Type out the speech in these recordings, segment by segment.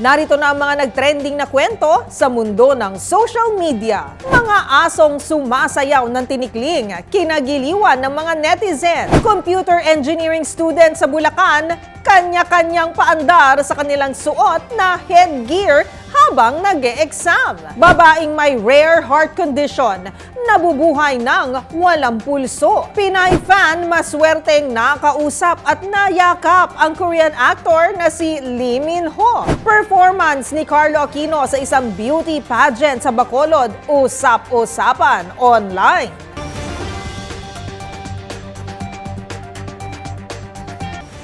Narito na ang mga nagtrending na kwento sa mundo ng social media. Mga asong sumasayaw ng tinikling, kinagiliwan ng mga netizen. Computer engineering student sa Bulacan, kanya-kanyang paandar sa kanilang suot na headgear habang nag exam Babaeng may rare heart condition, nabubuhay ng walang pulso. Pinay fan maswerteng nakausap at nayakap ang Korean actor na si Lee Min Ho. Performance ni Carlo Aquino sa isang beauty pageant sa Bacolod, usap-usapan online.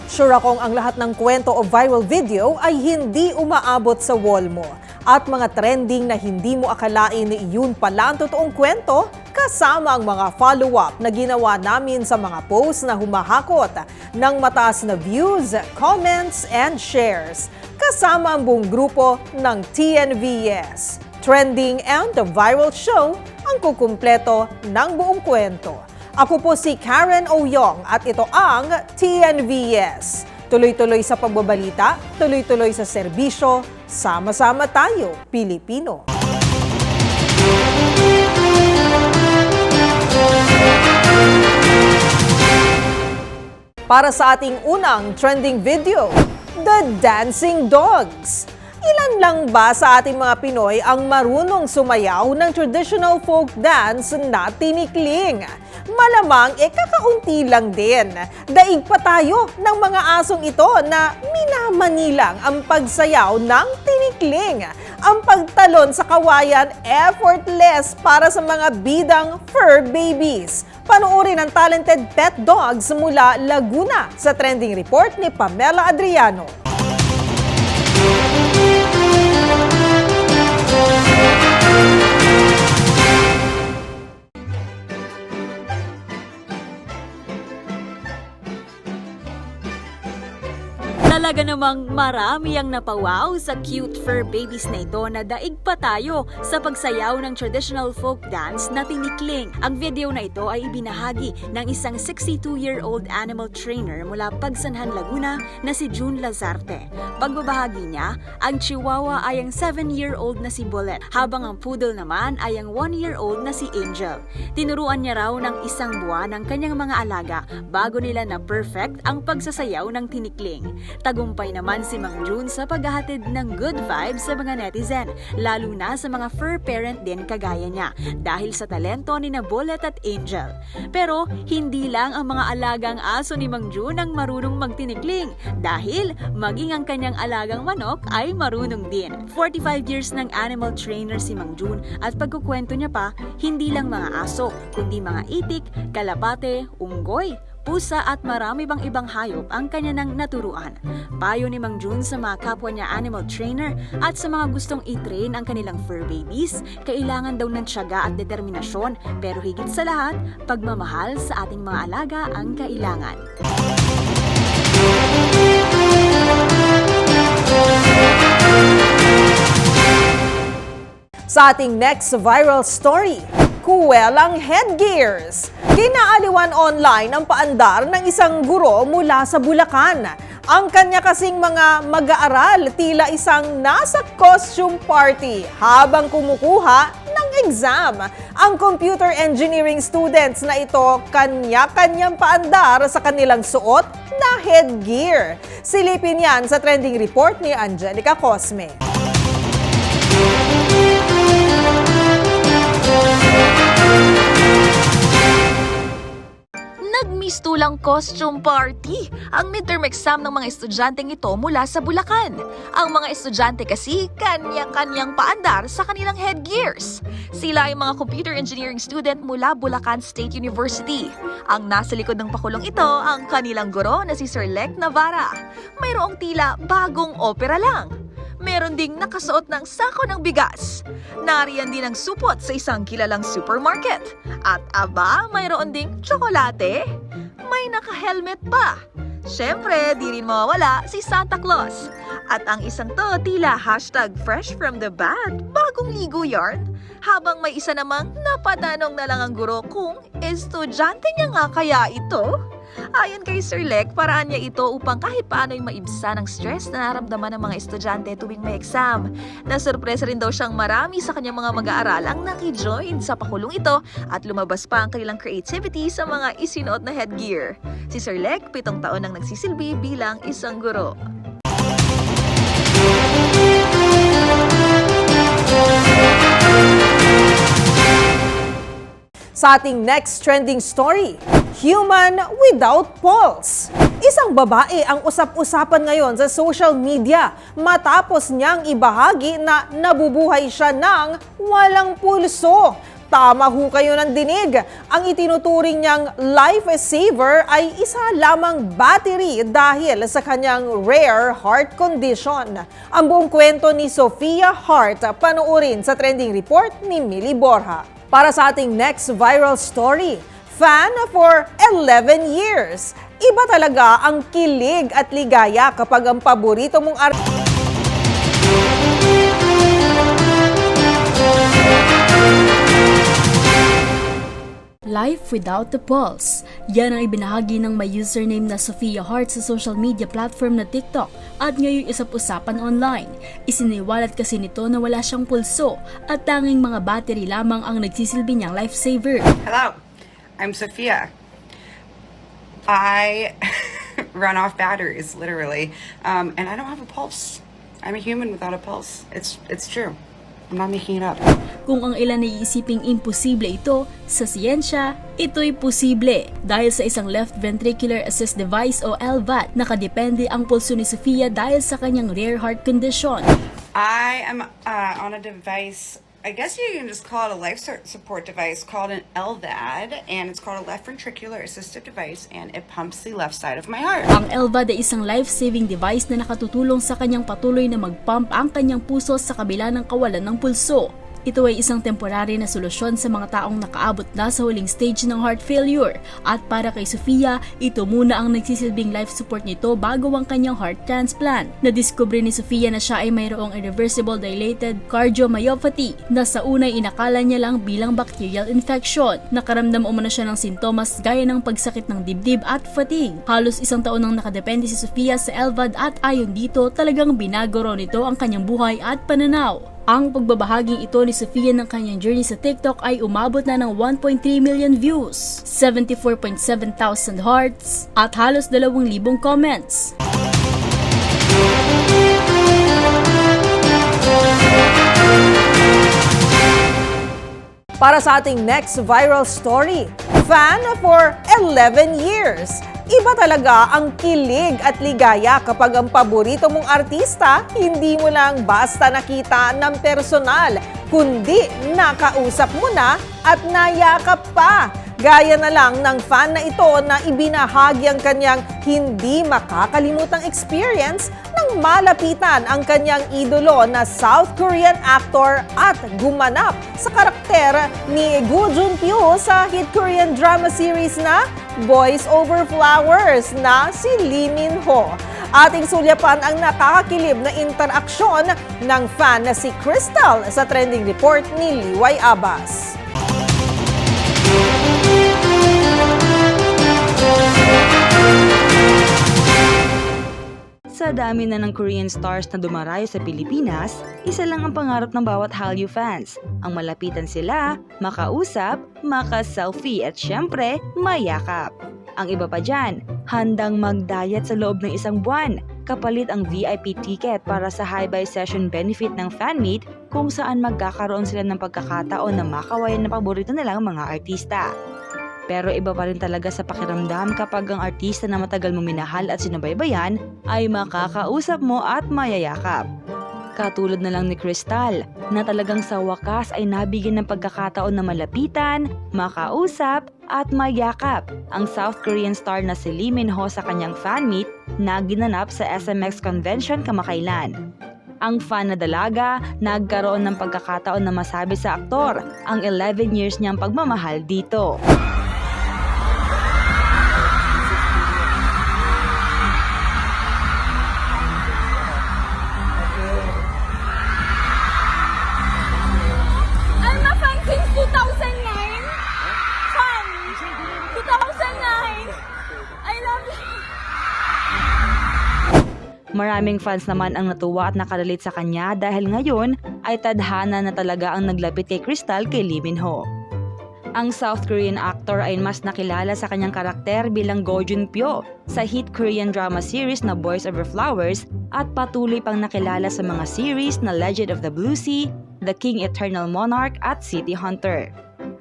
Sure akong ang lahat ng kwento o viral video ay hindi umaabot sa wall mo. At mga trending na hindi mo akalain yun pala ang totoong kwento, kasama ang mga follow-up na ginawa namin sa mga posts na humahakot ng mataas na views, comments, and shares. Kasama ang buong grupo ng TNVS. Trending and the viral show ang kukumpleto ng buong kwento. Ako po si Karen Oyong at ito ang TNVS. Tuloy-tuloy sa pagbabalita, tuloy-tuloy sa serbisyo, sama-sama tayo, Pilipino. Para sa ating unang trending video, The Dancing Dogs. Ilan lang ba sa ating mga Pinoy ang marunong sumayaw ng traditional folk dance na tinikling? Malamang e kakaunti lang din. Daig pa tayo ng mga asong ito na minamanilang ang pagsayaw ng tinikling. Ang pagtalon sa kawayan effortless para sa mga bidang fur babies. Panoorin ang talented pet dogs mula Laguna sa trending report ni Pamela Adriano. Talaga namang marami ang napawaw sa cute fur babies na ito na daig pa tayo sa pagsayaw ng traditional folk dance na tinikling. Ang video na ito ay ibinahagi ng isang 62-year-old animal trainer mula Pagsanhan, Laguna na si June Lazarte. Pagbabahagi niya, ang chihuahua ay ang 7-year-old na si Bullet, habang ang poodle naman ay ang 1-year-old na si Angel. Tinuruan niya raw ng isang buwan ang kanyang mga alaga bago nila na perfect ang pagsasayaw ng tinikling. Tagumpay naman si Mang June sa paghahatid ng good vibes sa mga netizen, lalo na sa mga fur parent din kagaya niya, dahil sa talento ni na Bullet at Angel. Pero hindi lang ang mga alagang aso ni Mang June ang marunong magtinikling, dahil maging ang kanyang alagang manok ay marunong din. 45 years ng animal trainer si Mang June at pagkukwento niya pa, hindi lang mga aso, kundi mga itik, kalapate, unggoy, pusa at marami bang ibang hayop ang kanya nang naturuan. Payo ni Mang Jun sa mga kapwa niya animal trainer at sa mga gustong i-train ang kanilang fur babies, kailangan daw ng tiyaga at determinasyon pero higit sa lahat, pagmamahal sa ating mga alaga ang kailangan. Sa ating next viral story, kuwelang headgears. Kinaaliwan online ang paandar ng isang guro mula sa Bulacan. Ang kanya kasing mga mag-aaral tila isang nasa costume party habang kumukuha ng exam. Ang computer engineering students na ito kanya-kanyang paandar sa kanilang suot na headgear. Silipin yan sa trending report ni Angelica Cosme. Nagmistulang costume party ang midterm exam ng mga estudyanteng ito mula sa Bulacan. Ang mga estudyante kasi kanya-kanyang paandar sa kanilang headgears. Sila ay mga computer engineering student mula Bulacan State University. Ang nasa likod ng pakulong ito ang kanilang guro na si Sir Lek Navarra. Mayroong tila bagong opera lang. Meron ding nakasuot ng sako ng bigas. Nariyan din ang supot sa isang kilalang supermarket. At aba, mayroon ding tsokolate. May naka-helmet pa. Siyempre, di rin mawawala si Santa Claus. At ang isang to tila hashtag fresh from the bath, bagong ligo yarn. Habang may isa namang napatanong na lang ang guro kung estudyante niya nga kaya ito. Ayon kay Sir Lek, paraan niya ito upang kahit paano ay maibsa ng stress na naramdaman ng mga estudyante tuwing may exam. Nasurpresa rin daw siyang marami sa kanyang mga mag-aaral ang nakijoin sa pakulong ito at lumabas pa ang kanilang creativity sa mga isinuot na headgear. Si Sir Lek, pitong taon nang nagsisilbi bilang isang guro. Sa ating next trending story, human without pulse. Isang babae ang usap-usapan ngayon sa social media matapos niyang ibahagi na nabubuhay siya ng walang pulso. Tama ho kayo ng dinig. Ang itinuturing niyang lifesaver ay isa lamang battery dahil sa kanyang rare heart condition. Ang buong kwento ni Sofia Hart panoorin sa trending report ni Millie Borja. Para sa ating next viral story, fan for 11 years. Iba talaga ang kilig at ligaya kapag ang paborito mong artista Life Without the Pulse. Yan ang ibinahagi ng may username na Sophia Hart sa social media platform na TikTok at ngayon isap-usapan online. Isiniwalat kasi nito na wala siyang pulso at tanging mga battery lamang ang nagsisilbi niyang lifesaver. Hello, I'm Sophia. I run off batteries, literally, um, and I don't have a pulse. I'm a human without a pulse. It's it's true. I'm not making it up. Kung ang ilan ay iisiping imposible ito, sa siyensya, ito'y posible dahil sa isang left ventricular assist device o LVAD, nakadepende ang pulso ni Sofia dahil sa kanyang rare heart condition. I am uh, on a device. I guess you can just call it a life support device called an LVAD, and it's called a left ventricular assistive device, and it pumps the left side of my heart. Ang LVAD ay isang life-saving device na nakatutulong sa kanyang patuloy na mag-pump ang kanyang puso sa kabila ng kawalan ng pulso. Ito ay isang temporary na solusyon sa mga taong nakaabot na sa huling stage ng heart failure. At para kay Sofia, ito muna ang nagsisilbing life support nito bago ang kanyang heart transplant. Nadiskubre ni Sofia na siya ay mayroong irreversible dilated cardiomyopathy na sa unay inakala niya lang bilang bacterial infection. Nakaramdam umano siya ng sintomas gaya ng pagsakit ng dibdib at fatigue. Halos isang taon nang nakadepende si Sofia sa LVAD at ayon dito talagang binago raw nito ang kanyang buhay at pananaw. Ang pagbabahaging ito ni Sofia ng kanyang journey sa TikTok ay umabot na ng 1.3 million views, 74.7 thousand hearts, at halos 2,000 comments. Para sa ating next viral story, fan for 11 years. Iba talaga ang kilig at ligaya kapag ang paborito mong artista hindi mo lang basta nakita ng personal, kundi nakausap mo na at nayakap pa. Gaya na lang ng fan na ito na ibinahagi ang kanyang hindi makakalimutang experience nang malapitan ang kanyang idolo na South Korean actor at gumanap sa karakter ni Gu Junpyo sa hit Korean drama series na Boys Over Flowers na si Lee Min Ho. Ating sulyapan ang nakakakilib na interaksyon ng fan na si Crystal sa trending report ni Liway Abbas. Sa dami na ng Korean stars na dumarayo sa Pilipinas, isa lang ang pangarap ng bawat Hallyu fans. Ang malapitan sila, makausap, maka-selfie at syempre, mayakap. Ang iba pa dyan, handang magdayat sa loob ng isang buwan, kapalit ang VIP ticket para sa high-buy session benefit ng fan meet kung saan magkakaroon sila ng pagkakataon na makawayan na paborito nilang mga artista. Pero iba pa rin talaga sa pakiramdam kapag ang artista na matagal mo minahal at sinubaybayan ay makakausap mo at mayayakap. Katulad na lang ni Crystal na talagang sa wakas ay nabigyan ng pagkakataon na malapitan, makausap at mayakap ang South Korean star na si Lee Min Ho sa kanyang fan meet na ginanap sa SMX Convention kamakailan. Ang fan na dalaga nagkaroon ng pagkakataon na masabi sa aktor ang 11 years niyang pagmamahal dito. Maraming fans naman ang natuwa at nakarelate sa kanya dahil ngayon ay tadhana na talaga ang naglapit kay Crystal kay Lee Min Ho. Ang South Korean actor ay mas nakilala sa kanyang karakter bilang Go Jun Pyo sa hit Korean drama series na Boys Over Flowers at patuloy pang nakilala sa mga series na Legend of the Blue Sea, The King Eternal Monarch at City Hunter.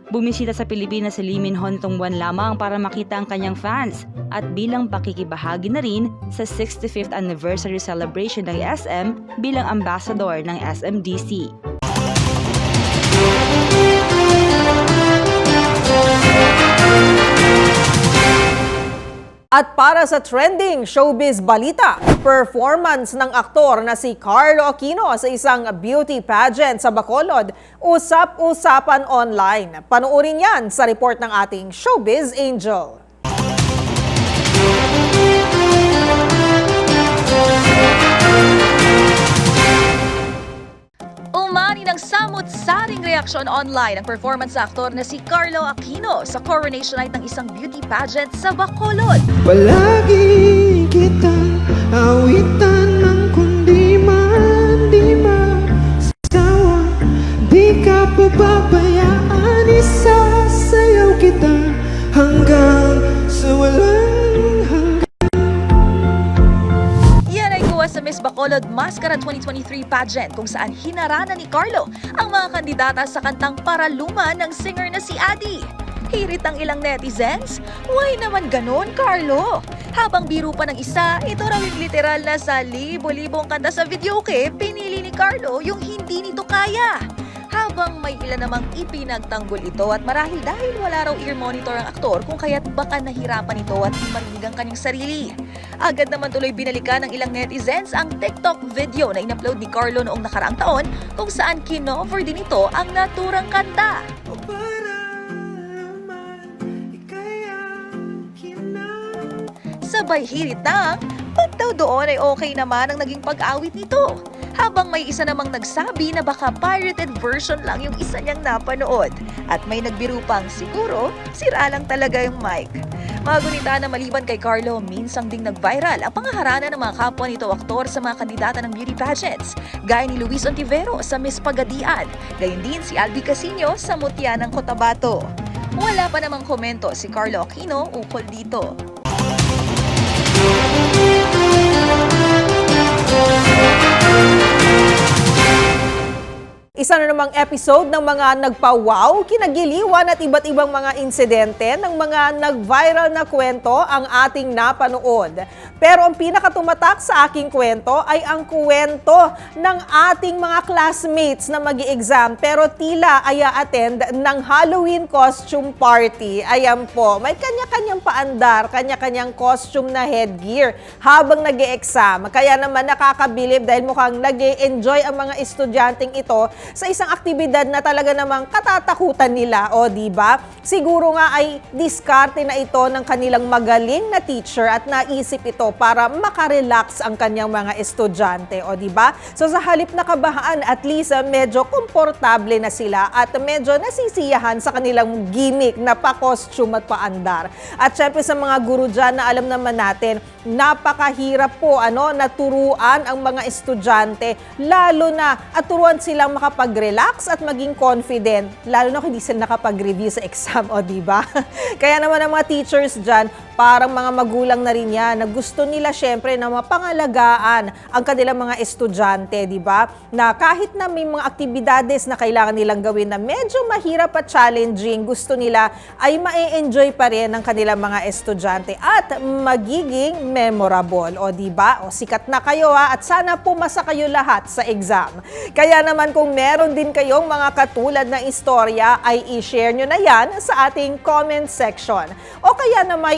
Bumisita sa Pilipinas si Lee Min Ho buwan lamang para makita ang kanyang fans at bilang pakikibahagi na rin sa 65th anniversary celebration ng SM bilang ambassador ng SMDC. At para sa trending showbiz balita, performance ng aktor na si Carlo Aquino sa isang beauty pageant sa Bacolod, usap-usapan online. Panoorin yan sa report ng ating showbiz angel. Samot-saring reaksyon online ang performance sa aktor na si Carlo Aquino sa coronation night ng isang beauty pageant sa Bacolod. Palagi kitang awitan ng kundi man di masawa Di ka pababayaan, Bacolod Mascara 2023 pageant kung saan hinarana ni Carlo ang mga kandidata sa kantang Paraluman ng singer na si Adi. Hirit ang ilang netizens? Why naman ganon, Carlo? Habang biro pa ng isa, ito raw yung literal na sa libo-libong kanta sa videoke, pinili ni Carlo yung hindi nito kaya. Habang may ilan namang ipinagtanggol ito at marahil dahil wala raw ear monitor ang aktor kung kaya't baka nahirapan ito at di marinig ang kanyang sarili. Agad naman tuloy binalikan ng ilang netizens ang TikTok video na inupload ni Carlo noong nakaraang taon kung saan kinover din ito ang naturang kanta. Sabay hirit ng, daw doon ay okay naman ang naging pag-awit nito? Habang may isa namang nagsabi na baka pirated version lang yung isa niyang napanood. At may nagbiro pang siguro, sira lang talaga yung mic. Mga gunita na maliban kay Carlo, minsang ding nag-viral ang pangaharana ng mga kapwa nito aktor sa mga kandidata ng beauty pageants. Gaya ni Luis Ontivero sa Miss Pagadian, gayon din si Albi Casino sa Mutya ng Cotabato. Wala pa namang komento si Carlo Aquino ukol dito. Isa na namang episode ng mga nagpa-wow, kinagiliwan at iba't ibang mga insidente ng mga nag-viral na kwento ang ating napanood. Pero ang pinakatumatak sa aking kwento ay ang kwento ng ating mga classmates na mag exam pero tila ay attend ng Halloween costume party. Ayan po, may kanya-kanyang paandar, kanya-kanyang costume na headgear habang nag exam Kaya naman nakakabilib dahil mukhang nag enjoy ang mga estudyanteng ito sa isang aktibidad na talaga namang katatakutan nila, o di ba? Siguro nga ay diskarte na ito ng kanilang magaling na teacher at naisip ito para makarelax ang kanyang mga estudyante, o di ba? So sa halip na kabahaan, at least ah, medyo komportable na sila at medyo nasisiyahan sa kanilang gimmick na pa-costume at paandar. At syempre sa mga guru dyan na alam naman natin, napakahirap po ano, naturuan ang mga estudyante, lalo na at turuan silang makapag-relax at maging confident, lalo na kung hindi sila nakapag-review sa exam, o di ba? Kaya naman ang mga teachers dyan, parang mga magulang na rin yan, na gusto nila syempre na mapangalagaan ang kanilang mga estudyante, di ba? Na kahit na may mga aktibidades na kailangan nilang gawin na medyo mahirap at challenging, gusto nila ay ma-enjoy pa rin ng kanilang mga estudyante at magiging memorable, o di ba? O sikat na kayo ha, at sana pumasa kayo lahat sa exam. Kaya naman kung meron din kayong mga katulad na istorya, ay i-share nyo na yan sa ating comment section. O kaya na may